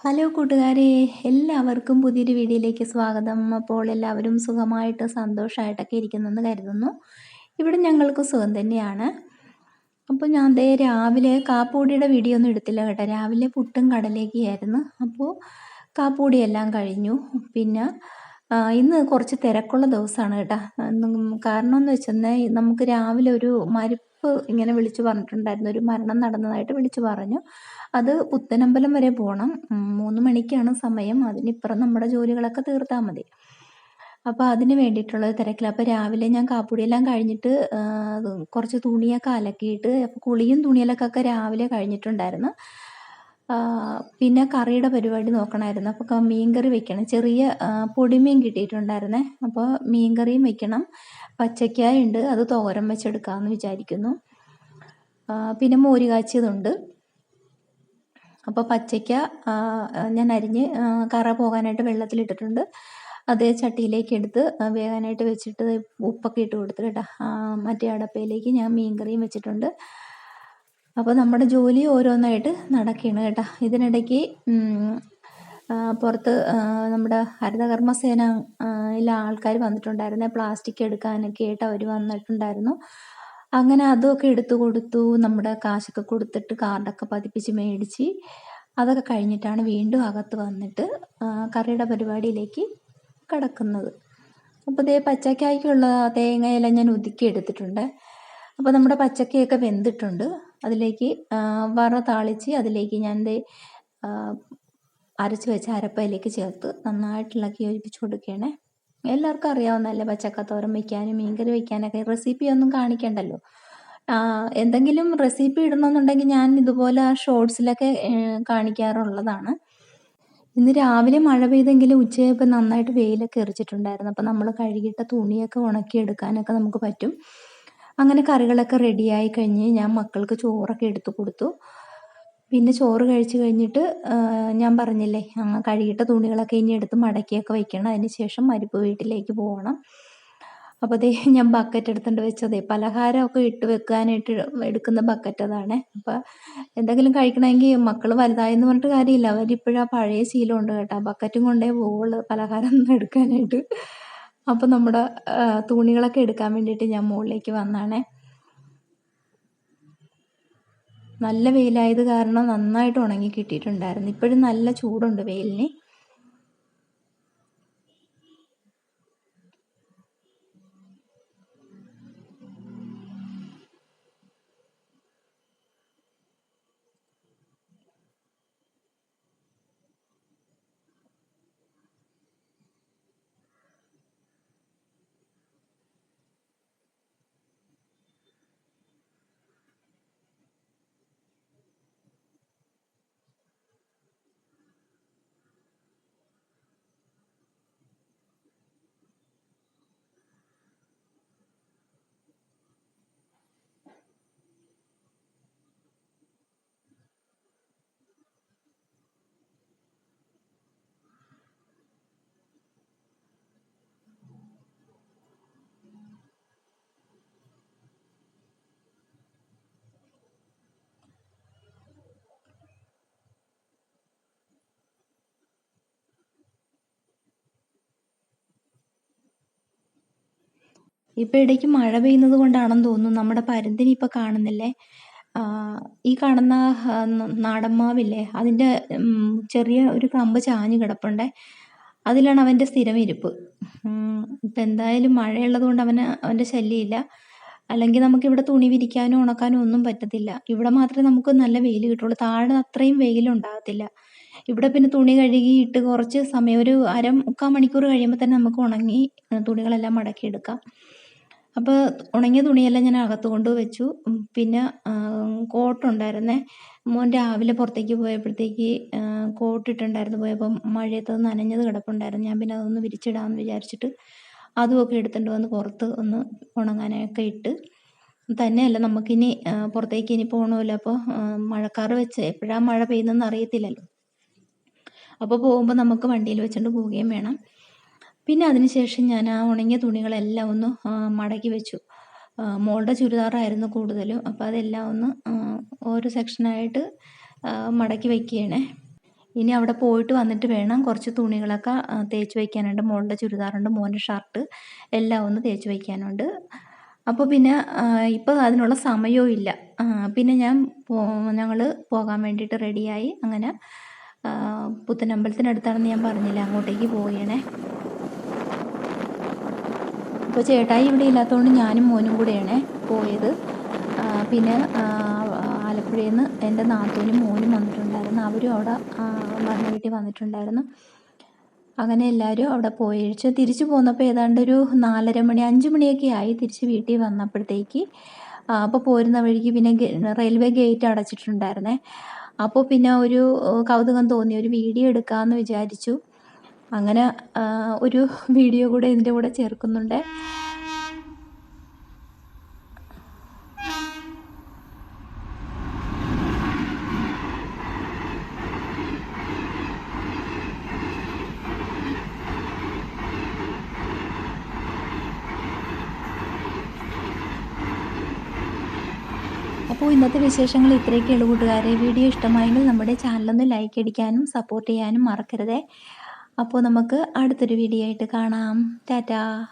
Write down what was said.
Hello കൂട്ടുകാരെ എല്ലാവർക്കും പുതിയൊരു വീഡിയോയിലേക്ക് സ്വാഗതം. അപ്പോൾ എല്ലാവരും സുഖമായിട്ട് സന്തോഷമായിട്ടൊക്കെ ഇരിക്കുന്നെന്ന് കരുതുന്നു. ഇവിടെ ഞങ്ങൾക്ക് സുഖം തന്നെയാണ്. അപ്പോൾ ഞാൻ ദേ രാവിലെ കാപ്പൂടിയുടെ വീഡിയോ ഒന്നും എടുത്തില്ല കേട്ടോ. രാവിലെ പുട്ടും കടലേക്കായിരുന്നു അപ്പോൾ കാപ്പൂടിയെല്ലാം കഴിഞ്ഞു. പിന്നെ ഇന്ന് കുറച്ച് തിരക്കുള്ള ദിവസമാണ് കേട്ടോ. കാരണം എന്ന് വെച്ചാൽ നമുക്ക് രാവിലെ ഒരു ഇങ്ങനെ വിളിച്ചു പറഞ്ഞിട്ടുണ്ടായിരുന്നു. ഒരു മരണം നടന്നതായിട്ട് വിളിച്ചു പറഞ്ഞു. അത് പുത്തനമ്പലം വരെ പോകണം മൂന്ന് മണിക്കാണ് സമയം. അതിനിപ്പുറം നമ്മുടെ ജോലികളൊക്കെ തീർത്താൽ മതി. അപ്പോൾ അതിന് വേണ്ടിയിട്ടുള്ള തിരക്കിൽ അപ്പോൾ രാവിലെ ഞാൻ കാപ്പുടിയെല്ലാം കഴിഞ്ഞിട്ട് കുറച്ച് തുണിയൊക്കെ അലക്കിയിട്ട് അപ്പോൾ കുളിയും തുണിയിലൊക്കെ രാവിലെ കഴിഞ്ഞിട്ടുണ്ടായിരുന്നു. പിന്നെ കറിയുടെ പരിപാടി നോക്കണമായിരുന്നു അപ്പോൾ മീൻകറി വെക്കണം. ചെറിയ പൊടിമീൻ കിട്ടിയിട്ടുണ്ടായിരുന്നേ. അപ്പോൾ മീൻകറിയും വെക്കണം. പച്ചക്കായ ഉണ്ട് അത് തോരൻ വെച്ചെടുക്കാമെന്ന് വിചാരിക്കുന്നു. പിന്നെ മോര് കാച്ചിയതുണ്ട് അപ്പോൾ പച്ചയ്ക്ക ഞാൻ അരിഞ്ഞ് കറ പോകാനായിട്ട് വെള്ളത്തിലിട്ടിട്ടുണ്ട്. അതേ ചട്ടിയിലേക്ക് എടുത്ത് വേകാനായിട്ട് വെച്ചിട്ട് ഉപ്പൊക്കെ ഇട്ട് കൊടുത്തിട്ട് കേട്ടോ മറ്റേ അടപ്പയിലേക്ക് ഞാൻ മീൻകറിയും വെച്ചിട്ടുണ്ട്. അപ്പോൾ നമ്മുടെ ജോലി ഓരോന്നായിട്ട് നടക്കുകയാണ് കേട്ടോ. ഇതിനിടയ്ക്ക് പുറത്ത് നമ്മുടെ ഹരിതകർമ്മസേനയിലെ ആൾക്കാർ വന്നിട്ടുണ്ടായിരുന്നു. പ്ലാസ്റ്റിക് എടുക്കാനൊക്കെ ആയിട്ട് അവർ വന്നിട്ടുണ്ടായിരുന്നു. അങ്ങനെ അതൊക്കെ എടുത്തു കൊടുത്തു നമ്മുടെ കാശൊക്കെ കൊടുത്തിട്ട് കാർഡൊക്കെ പതിപ്പിച്ച് മേടിച്ച് അതൊക്കെ കഴിഞ്ഞിട്ടാണ് വീണ്ടും അകത്ത് വന്നിട്ട് കറിയുടെ പരിപാടിയിലേക്ക് കടക്കുന്നത്. അപ്പോൾ ഇതേ പച്ചക്കായ്ക്കുള്ള തേങ്ങയെല്ലാം ഞാൻ ഒതുക്കി എടുത്തിട്ടുണ്ട്. അപ്പോൾ നമ്മുടെ പച്ചക്കയൊക്കെ വെന്തിട്ടുണ്ട്. അതിലേക്ക് വറ താളിച്ച് അതിലേക്ക് ഞാൻ ദേ അരച്ച് വെച്ച അരപ്പയിലേക്ക് ചേർത്ത് നന്നായിട്ട് ഇളക്കി യോജിപ്പിച്ച് കൊടുക്കുകയാണേ. എല്ലാവർക്കും അറിയാവുന്നതല്ലേ പച്ചക്കത്തോരൻ വയ്ക്കാനും മീൻകറി വയ്ക്കാനൊക്കെ റെസിപ്പി ഒന്നും കാണിക്കണ്ടല്ലോ. എന്തെങ്കിലും റെസിപ്പി ഇടണമെന്നുണ്ടെങ്കിൽ ഞാൻ ഇതുപോലെ ഷോർട്സിലൊക്കെ കാണിക്കാറുള്ളതാണ്. ഇന്ന് രാവിലെ മഴ പെയ്തെങ്കിലും ഉച്ചയായപ്പോൾ നന്നായിട്ട് വെയിലൊക്കെ എറിച്ചിട്ടുണ്ടായിരുന്നു. അപ്പോൾ നമ്മൾ കഴുകിയിട്ട തുണിയൊക്കെ ഉണക്കിയെടുക്കാനൊക്കെ നമുക്ക് പറ്റും. അങ്ങനെ കറികളൊക്കെ റെഡിയായി കഴിഞ്ഞ് ഞാൻ മക്കൾക്ക് ചോറൊക്കെ എടുത്തു കൊടുത്തു. പിന്നെ ചോറ് കഴിച്ചു കഴിഞ്ഞിട്ട് ഞാൻ പറഞ്ഞില്ലേ കഴുകിയിട്ട തുണികളൊക്കെ ഇനി എടുത്ത് മടക്കിയൊക്കെ വെക്കണം. അതിന് ശേഷം മരിപ്പ് വീട്ടിലേക്ക് പോകണം അപ്പോൾ അതേ ഞാൻ ബക്കറ്റ് എടുത്തുകൊണ്ട് വെച്ചതേ പലഹാരമൊക്കെ ഇട്ട് വെക്കാനായിട്ട് എടുക്കുന്ന ബക്കറ്റ് അതാണ്. അപ്പോൾ എന്തെങ്കിലും കഴിക്കണമെങ്കിൽ മക്കൾ വലുതായെന്ന് പറഞ്ഞിട്ട് കാര്യമില്ല. അവരിപ്പോഴാ പഴയ ശീലമുണ്ട് കേട്ടോ. ബക്കറ്റും കൊണ്ടേ പോവുള്ളൂ പലഹാരം എടുക്കാനായിട്ട്. അപ്പോൾ നമ്മുടെ തുണികളൊക്കെ എടുക്കാൻ വേണ്ടിയിട്ട് ഞാൻ മുകളിലേക്ക് വന്നാണേ. നല്ല വെയിലായത് കാരണം നന്നായിട്ട് ഉണങ്ങി കിട്ടിയിട്ടുണ്ടായിരുന്നു. ഇപ്പോഴും നല്ല ചൂടുണ്ട് വെയിലിന്. ഇപ്പം ഇടയ്ക്ക് മഴ പെയ്യുന്നത് കൊണ്ടാണെന്ന് തോന്നുന്നു. നമ്മുടെ പരുന്തിനെ ഇപ്പോൾ കാണുന്നില്ലേ? ഈ കാണുന്ന നാടന്മാവില്ലേ അതിന്റെ ചെറിയ ഒരു കമ്പ് ചാഞ്ഞു കിടപ്പുണ്ടേ. അതിലാണ് അവന്റെ സ്ഥിരം ഇരിപ്പ്. ഇപ്പം എന്തായാലും മഴയുള്ളത് കൊണ്ട് അവന് അവന്റെ ശല്യമില്ല. അല്ലെങ്കിൽ നമുക്ക് ഇവിടെ തുണി വിരിക്കാനോ ഉണക്കാനോ ഒന്നും പറ്റത്തില്ല. ഇവിടെ മാത്രമേ നമുക്ക് നല്ല വെയിൽ കിട്ടുള്ളൂ. താഴെ അത്രയും വെയിലുണ്ടാകത്തില്ല ഇവിടെ പിന്നെ തുണി കഴുകി ഇട്ട് കുറച്ച് സമയം ഒരു അര മുക്കാൽ മണിക്കൂർ കഴിയുമ്പോൾ തന്നെ നമുക്ക് ഉണങ്ങി തുണികളെല്ലാം മടക്കിയെടുക്കാം അപ്പോൾ ഉണങ്ങിയ തുണിയെല്ലാം ഞാൻ അകത്ത് കൊണ്ട് വെച്ചു. പിന്നെ കോട്ടുണ്ടായിരുന്നേ മോൻ രാവിലെ പുറത്തേക്ക് പോയപ്പോഴത്തേക്ക് കോട്ടിട്ടുണ്ടായിരുന്നു പോയപ്പം മഴയത്ത് നനഞ്ഞത് കിടപ്പുണ്ടായിരുന്നു. ഞാൻ പിന്നെ അതൊന്ന് വിരിച്ചിടാമെന്ന് വിചാരിച്ചിട്ട് അതുമൊക്കെ എടുത്തുകൊണ്ട് വന്ന് പുറത്ത് ഒന്ന് ഉണങ്ങാനൊക്കെ ഇട്ട്. തന്നെയല്ല നമുക്കിനി പുറത്തേക്ക് ഇനി പോകണമല്ലോ അപ്പോൾ മഴക്കാറ് വെച്ച് എപ്പോഴാണ് മഴ പെയ്യുന്നതെന്ന് അറിയത്തില്ലല്ലോ. അപ്പോൾ പോകുമ്പോൾ നമുക്ക് വണ്ടിയിൽ വെച്ചുകൊണ്ട് പോവുകയും വേണം. പിന്നെ അതിനുശേഷം ഞാൻ ആ ഉണങ്ങിയ തുണികളെല്ലാം ഒന്ന് മടക്കി വെച്ചു. മോളുടെ ചുരിദാറായിരുന്നു കൂടുതലും. അപ്പോൾ അതെല്ലാം ഒന്ന് ഓരോ സെക്ഷനായിട്ട് മടക്കി വയ്ക്കുകയാണേ ഇനി അവിടെ പോയിട്ട് വന്നിട്ട് വേണം കുറച്ച് തുണികളൊക്കെ തേച്ച് വയ്ക്കാനുണ്ട് മോളുടെ ചുരിദാറുണ്ട് മോന്റെ ഷർട്ട് എല്ലാം ഒന്ന് തേച്ച് വയ്ക്കാനുണ്ട് അപ്പോൾ പിന്നെ ഇപ്പോൾ അതിനുള്ള സമയവും ഇല്ല. പിന്നെ ഞാൻ ഞങ്ങൾ പോകാൻ വേണ്ടിയിട്ട് റെഡിയായി. അങ്ങനെ പുത്തനമ്പലത്തിനടുത്താണെന്ന് ഞാൻ പറഞ്ഞില്ല അങ്ങോട്ടേക്ക് പോവുകയാണേ. അപ്പോൾ ചേട്ടായി ഇവിടെ ഇല്ലാത്തതുകൊണ്ട് ഞാനും മോനും കൂടെയാണ് പോയത്. പിന്നെ ആലപ്പുഴയിൽ നിന്ന് എന്റെ നാത്തൂനും മോനും വന്നിട്ടുണ്ടായിരുന്നു. അവരും അവിടെ മരണ വീട്ടിൽ വന്നിട്ടുണ്ടായിരുന്നു. അങ്ങനെ എല്ലാവരും അവിടെ പോയിഴിച്ച് തിരിച്ചു പോന്നപ്പോൾ ഏതാണ്ട് ഒരു നാലര മണി അഞ്ച് മണിയൊക്കെ ആയി തിരിച്ച് വീട്ടിൽ വന്നപ്പോഴത്തേക്ക്. അപ്പോൾ പോരുന്ന വഴിക്ക് പിന്നെ റെയിൽവേ ഗേറ്റ് അടച്ചിട്ടുണ്ടായിരുന്നേ. അപ്പോൾ പിന്നെ ഒരു കൗതുകം തോന്നി. ഒരു വീഡിയോ എടുക്കാമെന്ന് വിചാരിച്ചു. അങ്ങനെ ഒരു വീഡിയോ കൂടെ ഇതിന്റെ കൂടെ ചേർക്കുന്നുണ്ട്. അപ്പോൾ ഇന്നത്തെ വിശേഷങ്ങൾ ഇത്രയൊക്കെ ഉള്ളൂ കൂട്ടുകാരെ. വീഡിയോ ഇഷ്ടമായെങ്കിൽ നമ്മുടെ ചാനലൊന്ന് ലൈക്ക് അടിക്കാനും സപ്പോർട്ട് ചെയ്യാനും മറക്കരുതേ. അപ്പോൾ നമുക്ക് അടുത്തൊരു വീഡിയോ ആയിട്ട് കാണാം. ടാറ്റാ.